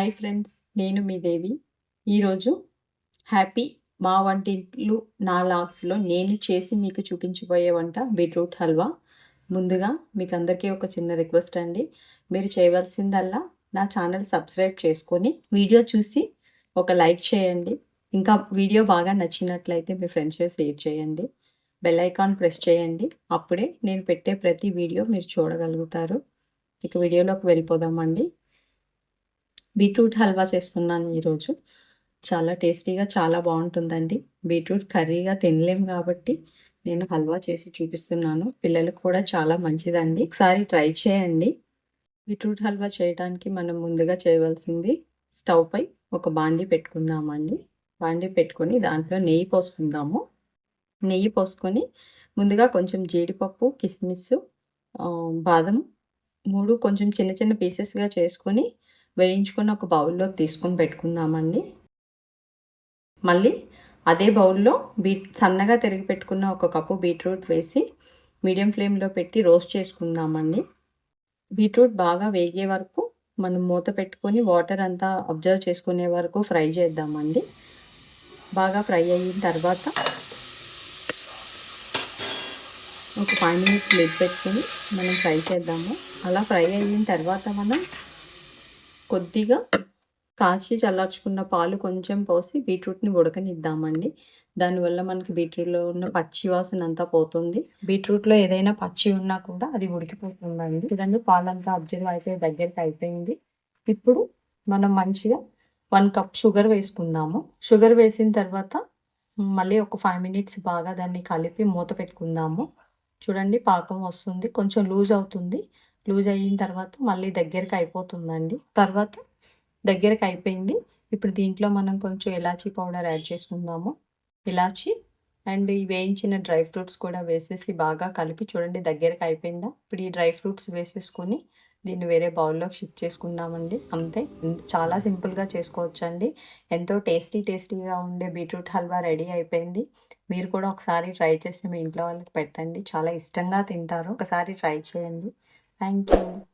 Hi friends నేను మీ దేవి. ఈరోజు happy మా వంటింట్లు నా లాగ్స్లో నేను చేసి మీకు చూపించబోయే వంట బీట్రూట్ హల్వా. ముందుగా మీకు అందరికీ ఒక చిన్న రిక్వెస్ట్ అండి. మీరు చేయవలసిందల్లా నా ఛానల్ సబ్స్క్రైబ్ చేసుకొని వీడియో చూసి ఒక లైక్ చేయండి. ఇంకా వీడియో బాగా నచ్చినట్లయితే మీ ఫ్రెండ్స్ షేర్ చేయండి. బెల్ ఐకాన్ ప్రెస్ చేయండి. అప్పుడే నేను పెట్టే ప్రతి వీడియో మీరు చూడగలుగుతారు. ఇక వీడియోలోకి వెళ్ళిపోదామండి. బీట్రూట్ హల్వా చేస్తున్నాను ఈరోజు. చాలా టేస్టీగా చాలా బాగుంటుందండి. బీట్రూట్ కర్రీగా తినలేం కాబట్టి నేను హల్వా చేసి చూపిస్తున్నాను. పిల్లలకు కూడా చాలా మంచిదండి. ఒకసారి ట్రై చేయండి. బీట్రూట్ హల్వా చేయడానికి మనం ముందుగా చేయవలసింది స్టవ్ పై ఒక బాండి పెట్టుకుందామండి. బాండి పెట్టుకొని దాంట్లో నెయ్యి పోసుకుందాము. నెయ్యి పోసుకొని ముందుగా కొంచెం జీడిపప్పు కిస్మిస్ బాదం మూడు కొంచెం చిన్న చిన్న పీసెస్గా చేసుకొని వేయించుకొని ఒక బౌల్లో తీసుకొని పెట్టుకుందామండి. మళ్ళీ అదే బౌల్లో బీట్ సన్నగా తిరిగి పెట్టుకున్న ఒక కప్పు బీట్రూట్ వేసి మీడియం ఫ్లేమ్లో పెట్టి రోస్ట్ చేసుకుందామండి. బీట్రూట్ బాగా వేగే వరకు మనం మూత పెట్టుకొని వాటర్ అంతా అబ్జర్వ్ చేసుకునే వరకు ఫ్రై చేద్దామండి. బాగా ఫ్రై అయిన తర్వాత ఒక ఫైవ్ మినిట్స్ లిడ్ పెట్టుకొని మనం ఫ్రై చేద్దాము. అలా ఫ్రై అయిన తర్వాత మనం కొద్దిగా కాచి చల్లార్చుకున్న పాలు కొంచెం పోసి బీట్రూట్ని ఉడకనిద్దామండి. దానివల్ల మనకి బీట్రూట్లో ఉన్న పచ్చి వాసన అంతా పోతుంది. బీట్రూట్లో ఏదైనా పచ్చి ఉన్నా కూడా అది ఉడికిపోతుందండి. చూడండి పాలంతా అబ్జర్వ్ అయితే దగ్గరికి అయిపోయింది. ఇప్పుడు మనం మంచిగా వన్ కప్ షుగర్ వేసుకుందాము. షుగర్ వేసిన తర్వాత మళ్ళీ ఒక ఫైవ్ మినిట్స్ బాగా దాన్ని కలిపి మూత పెట్టుకుందాము. చూడండి పాకం వస్తుంది. కొంచెం లూజ్ అవుతుంది. లూజ్ అయిన తర్వాత మళ్ళీ దగ్గరికి అయిపోతుందండి. తర్వాత దగ్గరికి అయిపోయింది. ఇప్పుడు దీంట్లో మనం కొంచెం ఇలాచీ పౌడర్ యాడ్ చేసుకుందాము. ఇలాచీ అండ్ ఈ వేయించిన డ్రై ఫ్రూట్స్ కూడా వేసేసి బాగా కలిపి చూడండి దగ్గరికి అయిపోయిందా? ఇప్పుడు ఈ డ్రై ఫ్రూట్స్ వేసేసుకొని దీన్ని వేరే బౌల్లోకి షిఫ్ట్ చేసుకున్నామండి అంతే. చాలా సింపుల్గా చేసుకోవచ్చు అండి ఎంతో టేస్టీ టేస్టీగా ఉండే బీట్రూట్ హల్వా రెడీ అయిపోయింది. మీరు కూడా ఒకసారి ట్రై చేసి మీ ఇంట్లో వాళ్ళకి పెట్టండి. చాలా ఇష్టంగా తింటారు. ఒకసారి ట్రై చేయండి. Thank you.